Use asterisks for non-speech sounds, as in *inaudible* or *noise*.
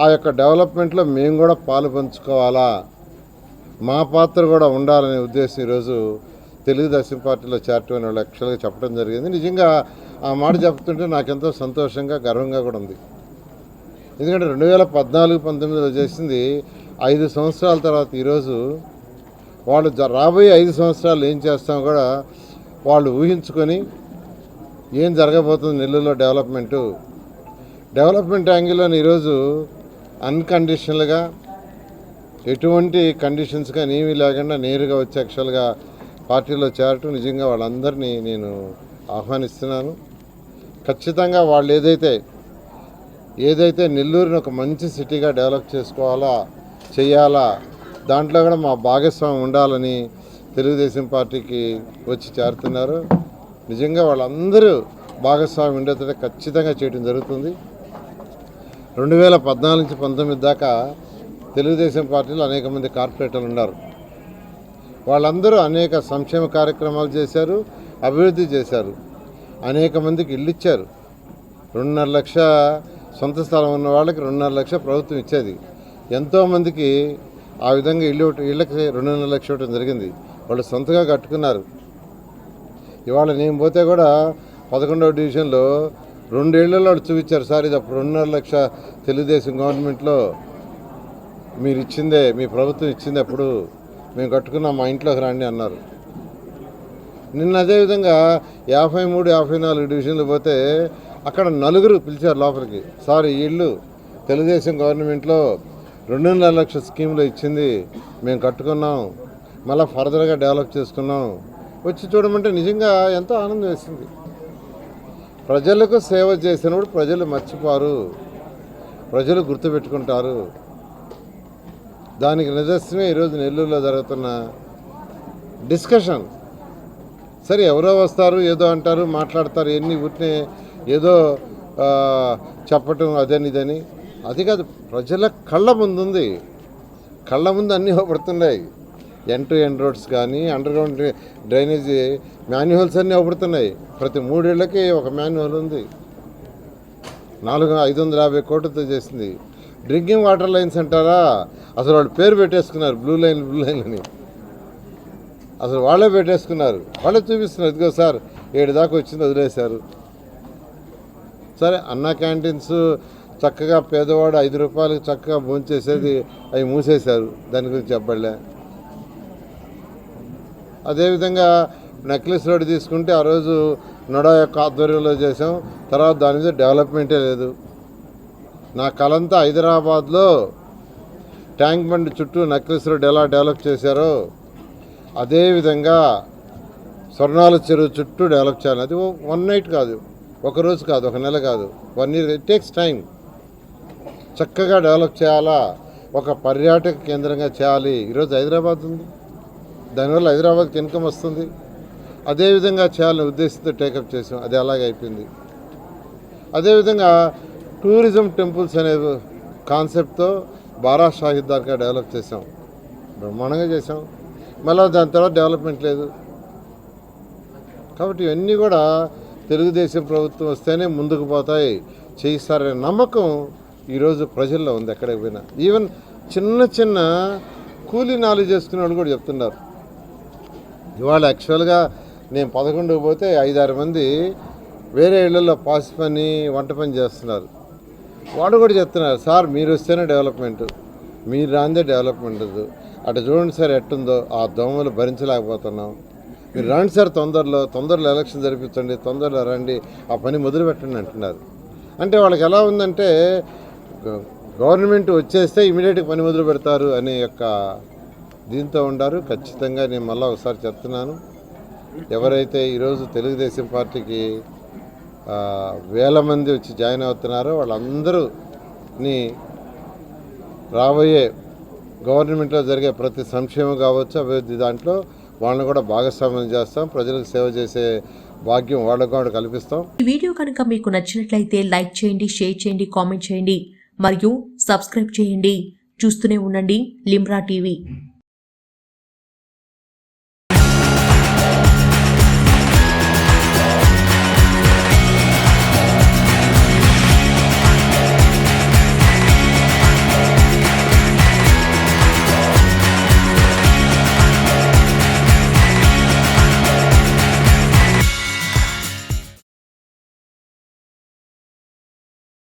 ఆ యొక్క డెవలప్మెంట్లో మేము కూడా పాలు పంచుకోవాలా? మా పాత్ర కూడా ఉండాలనే ఉద్దేశం ఈరోజు తెలుగుదేశం పార్టీలో చేరటం వాళ్ళు యాక్చువల్గా చెప్పడం జరిగింది. నిజంగా ఆ మాట చెప్తుంటే నాకెంతో సంతోషంగా గర్వంగా కూడా ఉంది. ఎందుకంటే రెండు వేల పద్నాలుగు పంతొమ్మిదిలో చేసింది ఐదు సంవత్సరాల తర్వాత ఈరోజు వాళ్ళు జ- రాబోయే ఐదు సంవత్సరాలు ఏం చేస్తామో కూడా వాళ్ళు ఊహించుకొని ఏం జరగబోతుంది నెల్లూరులో డెవలప్మెంటు. డెవలప్మెంట్ యాంగిల్లో ఈరోజు అన్కండిషనల్గా ఎటువంటి కండిషన్స్ కానీ ఏమీ లేకుండా నేరుగా వచ్చి యాక్చువల్గా పార్టీలో చేరటం నిజంగా వాళ్ళందరినీ నేను ఆహ్వానిస్తున్నాను. ఖచ్చితంగా వాళ్ళు ఏదైతే ఏదైతే నెల్లూరుని ఒక మంచి సిటీగా డెవలప్ చేసుకోవాలా చేయాలా దాంట్లో కూడా మా భాగస్వామ్యం ఉండాలని తెలుగుదేశం పార్టీకి వచ్చి చేరుతున్నారు. నిజంగా వాళ్ళందరూ భాగస్వామ్యం ఉండేటట్టు ఖచ్చితంగా చేయడం జరుగుతుంది. రెండు వేల పద్నాలుగు నుంచి పంతొమ్మిది దాకా తెలుగుదేశం పార్టీలో అనేక మంది కార్పొరేటర్లు ఉన్నారు. వాళ్ళందరూ అనేక సంక్షేమ కార్యక్రమాలు చేశారు అభివృద్ధి చేశారు. అనేక మందికి ఇల్లు ఇచ్చారు. రెండున్నర లక్ష సొంత స్థలం ఉన్న వాళ్ళకి రెండున్నర లక్ష ప్రభుత్వం ఇచ్చేది. ఎంతోమందికి ఆ విధంగా ఇల్లు ఇళ్ళకి రెండున్నర లక్ష ఇవ్వటం జరిగింది. వాళ్ళు సొంతగా కట్టుకున్నారు. ఇవాళ నేను పోతే కూడా పదకొండవ డివిజన్లో రెండేళ్ళలో చూపించారు. సార్ ఇది అప్పుడు రెండున్నర లక్ష తెలుగుదేశం గవర్నమెంట్లో మీరు ఇచ్చిందే మీ ప్రభుత్వం ఇచ్చింది అప్పుడు మేము కట్టుకున్నాం మా ఇంట్లోకి రాండి అన్నారు. నిన్న అదేవిధంగా యాభై మూడు యాభై నాలుగు డివిజన్లు పోతే అక్కడ నలుగురు పిలిచారు లోపలికి. సార్ ఈ ఇల్లు తెలుగుదేశం గవర్నమెంట్లో రెండున్నర లక్షల స్కీమ్లో ఇచ్చింది మేము కట్టుకున్నాం మళ్ళీ ఫర్దర్గా డెవలప్ చేసుకున్నాం. వచ్చి చూడమంటే నిజంగా ఎంతో ఆనందం వేసింది. ప్రజలకు సేవ చేసినప్పుడు ప్రజలు మర్చిపోరు. ప్రజలు గుర్తుపెట్టుకుంటారు. దానికి నిదర్శనమే ఈరోజు నెల్లూరులో జరుగుతున్న డిస్కషన్. సరే ఎవరో వస్తారు ఏదో అంటారు మాట్లాడతారు ఎన్ని ఊరినే ఏదో చెప్పటం అదని ఇదని. అది కాదు ప్రజల కళ్ళ ముందు ఉంది కళ్ళ ముందు అన్నీ *laughs* పడుతున్నాయి. ఎన్ టు ఎన్ రోడ్స్ కానీ అండర్ గ్రౌండ్ డ్రైనేజీ మాన్యువల్స్ అన్నీ అవబడుతున్నాయి ప్రతి మూడేళ్ళకి ఒక మాన్యువల్ ఉంది. నాలుగు ఐదు వందల యాభై కోట్లతో చేసింది. డ్రింకింగ్ వాటర్ లైన్స్ అంటారా? అసలు వాళ్ళు పేరు పెట్టేసుకున్నారు. బ్లూ లైన్ బ్లూ లైన్ అని. అసలు వాళ్ళే పెట్టేసుకున్నారు. వాళ్ళే చూపిస్తున్నారు. ఇదిగో సార్ ఏడు దాకా వచ్చింది వదిలేశారు. సరే అన్న క్యాంటీన్స్ చక్కగా పేదవాడు ఐదు రూపాయలకు చక్కగా భోంచేసేది అవి మూసేశారు. దాని గురించి చెప్పలే అదేవిధంగా నెక్లెస్ రోడ్ తీసుకుంటే ఆ రోజు నొడా యొక్క ఆధ్వర్యంలో చేసాం తర్వాత దాని మీద డెవలప్మెంటే లేదు. నా కలంతా హైదరాబాద్లో ట్యాంక్ బండ్ చుట్టూ నెక్లెస్ రోడ్ ఎలా డెవలప్ చేశారో అదేవిధంగా స్వర్ణాల చెరువు చుట్టూ డెవలప్ చేయాలి. అది వన్ నైట్ కాదు. ఒక రోజు కాదు ఒక నెల కాదు. One year it takes time చక్కగా డెవలప్ చేయాలా? ఒక పర్యాటక కేంద్రంగా చేయాలి. ఈరోజు హైదరాబాద్ ఉంది. దానివల్ల హైదరాబాద్కి ఇన్కమ్ వస్తుంది. అదేవిధంగా చేయాలనే ఉద్దేశంతో టేకప్ చేసాం. అది అలాగే అయిపోయింది. అదేవిధంగా టూరిజం టెంపుల్స్ అనే కాన్సెప్ట్తో బారా షాహిద్ దార్గా డెవలప్ చేసాం. బ్రహ్మాండంగా చేసాం. మళ్ళీ దాని తర్వాత డెవలప్మెంట్ లేదు. కాబట్టి ఇవన్నీ కూడా తెలుగుదేశం ప్రభుత్వం వస్తేనే ముందుకు పోతాయి. చేయిస్తారనే నమ్మకం ఈరోజు ప్రజల్లో ఉంది ఎక్కడికి పోయినా. ఈవెన్ చిన్న చిన్న కూలీ నాలుగు చేసుకునే వాళ్ళు కూడా చెప్తున్నారు. ఇవాళ యాక్చువల్గా నేను పదకొండుకు పోతే ఐదారు మంది వేరే ఇళ్ళలో పాసి పని వంట పని చేస్తున్నారు. వాడు కూడా చెప్తున్నారు సార్ మీరు వస్తేనే డెవలప్మెంట్ మీరు రాందే డెవలప్మెంట్ ఉంది అటు చూడండి సార్ ఎట్టుందో ఆ దోమలు భరించలేకపోతున్నాం. మీరు రండి సార్ తొందరలో తొందరలో ఎలక్షన్ జరిపించండి తొందరలో రండి ఆ పని మొదలు పెట్టండి అంటున్నారు. అంటే వాళ్ళకి ఎలా ఉందంటే గ- గవర్నమెంట్ వచ్చేస్తే ఇమీడియట్గా పని మొదలు పెడతారు అనే యొక్క దీంతో ఉండారు. ఖచ్చితంగా నేను మళ్ళీ ఒకసారి చెప్తున్నాను. ఎవరైతే ఈరోజు తెలుగుదేశం పార్టీకి వేల మంది వచ్చి జాయిన్ అవుతున్నారో వాళ్ళందరూని రాబోయే గవర్నమెంట్లో జరిగే ప్రతి సంక్షేమం కావచ్చు అభివృద్ధి దాంట్లో వాళ్ళని కూడా భాగస్వామ్యం చేస్తాం. ప్రజలకు సేవ చేసే భాగ్యం వాళ్ళకు కూడా కల్పిస్తాం. ఈ వీడియో కనుక మీకు నచ్చినట్లయితే లైక్ చేయండి షేర్ చేయండి కామెంట్ చేయండి మరియు సబ్స్క్రైబ్ చేయండి. చూస్తూనే ఉండండి లిమ్రా టీవీ.